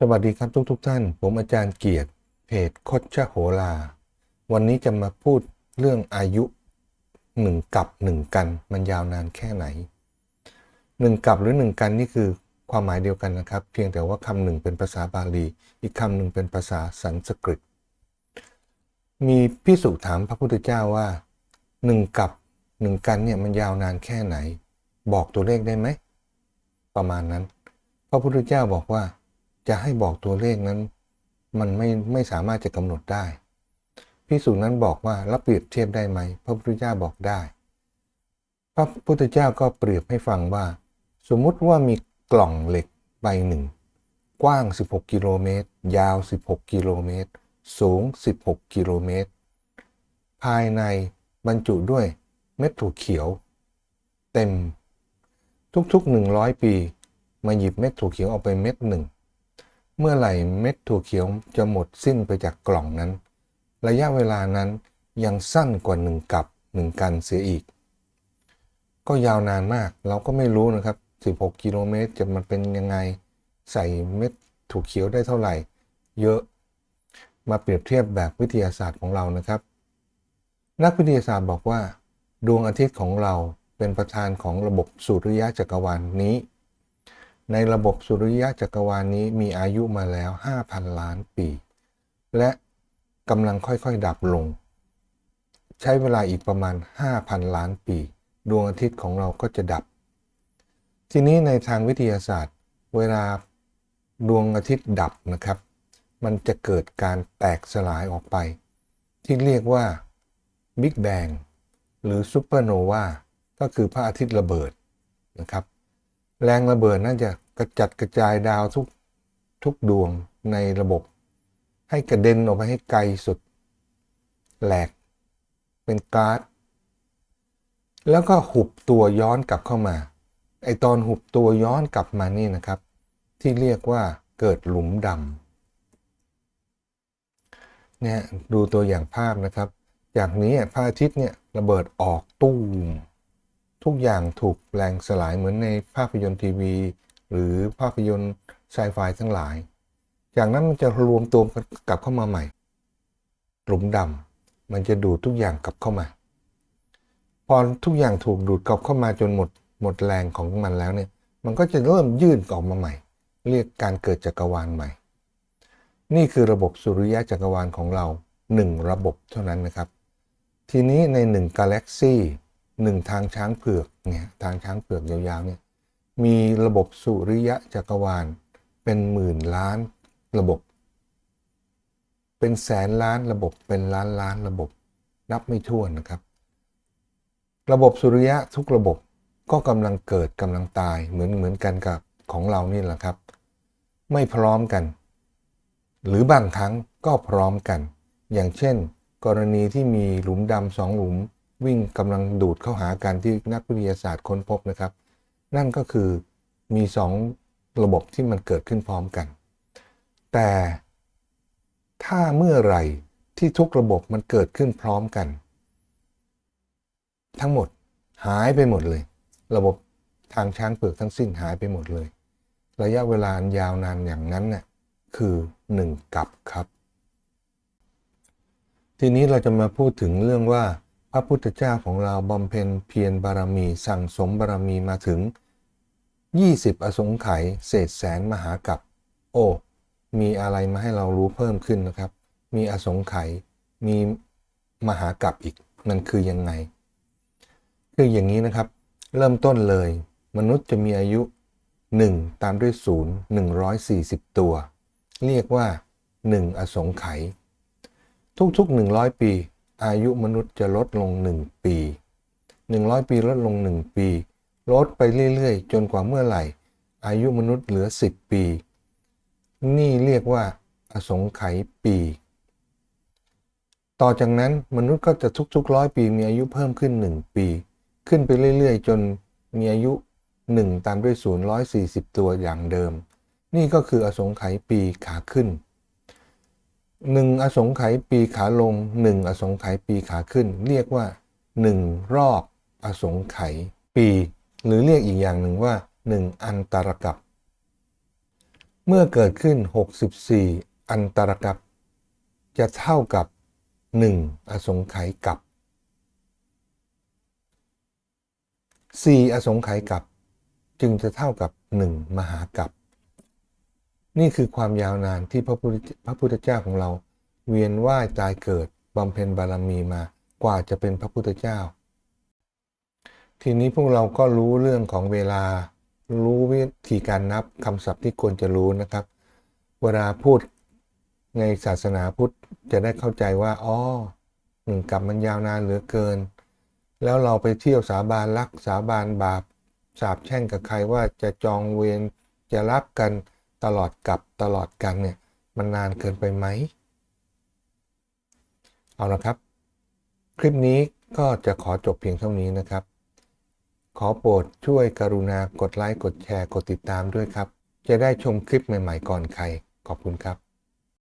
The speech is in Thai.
สวัสดีครับทุกทุกท่าน ผมอาจารย์เกียรติเพจคดชะโหราวันนี้จะมาพูดเรื่องอายุหนึ่งกับหนึ่งกัน มันยาวนานแค่ไหนหนึ่งกับหรือหนึ่งกันนี่คือความหมายเดียวกันนะครับ เพียงแต่ว่าคำหนึ่งเป็นภาษาบาลี อีกคำหนึ่งเป็นภาษาสันสกฤต มีพิสุถามพระพุทธเจ้าว่าหนึ่งกับหนึ่งกันเนี่ยมันยาวนานแค่ไหน บอกตัวเลขได้ไหม ประมาณนั้น พระพุทธเจ้าบอกว่า จะให้บอกตัวเลขนั้น มันไม่ไม่สามารถจะกำหนดได้พิสูจน์นั้นบอกว่ารับเปรียบเทียบได้ไหม พระพุทธเจ้าบอกได้ พระพุทธเจ้าก็เปรียบให้ฟังว่า สมมุติว่ามีกล่องเหล็กใบหนึ่ง กว้าง 16 กิโลเมตร ยาว 16 กิโลเมตร สูง 16 กิโลเมตร ภายในบรรจุด้วยเม็ดถั่วเขียว เต็ม ทุกๆ 100 ปี มาหยิบเม็ดถั่วเขียวออกไปเม็ดหนึ่ง เมื่อไหร่เม็ดถั่วเขียวจะหมดสิ้นไปจากกล่องนั้น ระยะเวลานั้นยังสั้นกว่าหนึ่งกับหนึ่งกันเสียอีก ก็ยาวนานมากเราก็ไม่รู้นะครับ 16 กิโลเมตรจะมันเป็นยังไงใส่เม็ดถั่วเขียวได้เท่าไหร่ เยอะมาเปรียบเทียบแบบวิทยาศาสตร์ของเรานะครับ นักวิทยาศาสตร์บอกว่า ดวงอาทิตย์ของเราเป็นประธานของระบบสุริยะจักรวาลนนี้ ในระบบสุริยะจักรวาลนี้มีอายุมาแล้ว 5,000 ล้านปี และกำลังค่อยๆ ดับลง ใช้เวลาอีกประมาณ 5,000 ล้านปี ดวงอาทิตย์ของเราก็จะดับ ทีนี้ในทางวิทยาศาสตร์ เวลาดวงอาทิตย์ดับนะครับ มันจะเกิดการแตกสลายออกไป ที่เรียกว่าบิ๊กแบงหรือซูเปอร์โนวาก็คือพระอาทิตย์ระเบิดนะครับ แรงระเบิดน่าจะกระจัดกระจายดาวทุกทุกดวงในระบบ ให้กระเด็นออกไปให้ไกลสุด แหลก เป็นก๊าซแล้วก็หุบตัวย้อนกลับเข้ามา ไอตอนหุบตัวย้อนกลับมานี่นะครับ ที่เรียกว่าเกิดหลุมดำเนี่ยดูตัวอย่างภาพนะครับ จากนี้พระอาทิตย์เนี่ยระเบิดออกตู้ม ทุกอย่างถูกแรงสลายเหมือนในภาพยนตร์ทีวี หรือภาพยนตร์ไซไฟทั้งหลาย จากนั้นมันจะรวมตัวกันกลับเข้ามาใหม่ หลุมดำมันจะดูดทุกอย่างกลับเข้ามา พอทุกอย่างถูกดูดกลับเข้ามาจนหมดหมดแรงของมันแล้วเนี่ย มันก็จะเริ่มยื่นออกมาใหม่ เรียกการเกิดจักรวาลใหม่ นี่คือระบบสุริยะจักรวาลของเราหนึ่งระบบเท่านั้นนะครับ ทีนี้ในหนึ่งกาแล็กซี่ หนึ่งทางช้างเผือกเนี่ยทางช้างเผือกยาวๆเนี่ยมีระบบสุริยะจักรวาลเป็นหมื่นล้านระบบ เป็นแสนล้านระบบเป็นล้านล้านระบบ นับไม่ถ้วนนะครับ ระบบสุริยะทุกระบบก็กำลังเกิดกำลังตายเหมือนเหมือนกันกับของเรานี่แหละครับ ไม่พร้อมกัน หรือบางครั้งก็พร้อมกัน อย่างเช่น กรณีที่มีหลุมดำสองหลุม วิ่งกำลังดูดเข้าหากันที่นักวิทยาศาสตร์ค้นพบนะครับ นั่นก็คือมีสองระบบที่มันเกิดขึ้นพร้อมกัน แต่ถ้าเมื่อไหร่ที่ทุกระบบมันเกิดขึ้นพร้อมกัน ทั้งหมดหายไปหมดเลย ระบบทางช้างเปลือกทั้งสิ้นหายไปหมดเลย ระยะเวลาอันยาวนานอย่างนั้นน่ะคือหนึ่งกับครับ ทีนี้เราจะมาพูดถึงเรื่องว่า ระพุทธเจ้าของเราบำเพ็ญเพียรบารมีสั่งสมบารมีมาถึง 20 อสงไขยเศษแสนมหากับโอ้มีอะไรมาให้เรารู้เพิ่มขึ้นนะครับ มีอสงไขยมีมหากับอีกมันคือยังไง คืออย่างนี้นะครับ เริ่มต้นเลย มนุษย์จะมีอายุ 1 ตามด้วย 0 140 ตัว เรียกว่า 1 อสงไขยทุกๆ 100 ปี อายุมนุษย์จะลดลง 1 ปี 100 ปีลดลง 1 ปี ลดไปเรื่อยๆ จนกว่าเมื่อไหร่ อายุมนุษย์เหลือ 10 ปี นี่เรียกว่า อสงไขยปี ต่อจากนั้นมนุษย์ก็จะทุกๆร้อยปีมีอายุเพิ่มขึ้น 1 ปี ขึ้นไปเรื่อยๆ จนมีอายุ 1 ตามด้วย0 140 ตัวอย่างเดิม นี่ก็คืออสงไขยปีขาขึ้น 1อสงไขยปีขาลง1อสงไขยปีขาขึ้น เรียกว่า1รอบอสงไขยปี หรือเรียกอีกอย่างหนึ่งว่า1อันตรกับ เมื่อเกิดขึ้น 64 อันตรกับ จะเท่ากับ 1 อสงไขยกับ 4 อสงไขยกับ จึงจะเท่ากับ 1 มหากับ นี่คือความยาวนานที่พระพุทธพระพุทธเจ้าของเรา เวียนว่ายตายเกิดบำเพ็ญบารมีมากว่าจะเป็นพระพุทธเจ้า ทีนี้พวกเราก็รู้เรื่องของเวลา รู้วิธีการนับคำศัพท์ที่ควรจะรู้นะครับ เวลาพูดในศาสนาพุทธจะได้เข้าใจว่าอ๋อหนึ่งกับมันยาวนานเหลือเกิน แล้วเราไปเที่ยวสาบานรักสาบานบาปสาบแช่งกับใครว่าจะจองเวรจะรับกัน ตลอดกับตลอดกันเนี่ยมันนานเกินไปไหม เอาละครับ คลิปนี้ก็จะขอจบเพียงเท่านี้นะครับ ขอโปรดช่วยกรุณากดไลค์ กดแชร์ กดติดตามด้วยครับ จะได้ชมคลิปใหม่ ๆ ก่อนใคร ขอบคุณครับ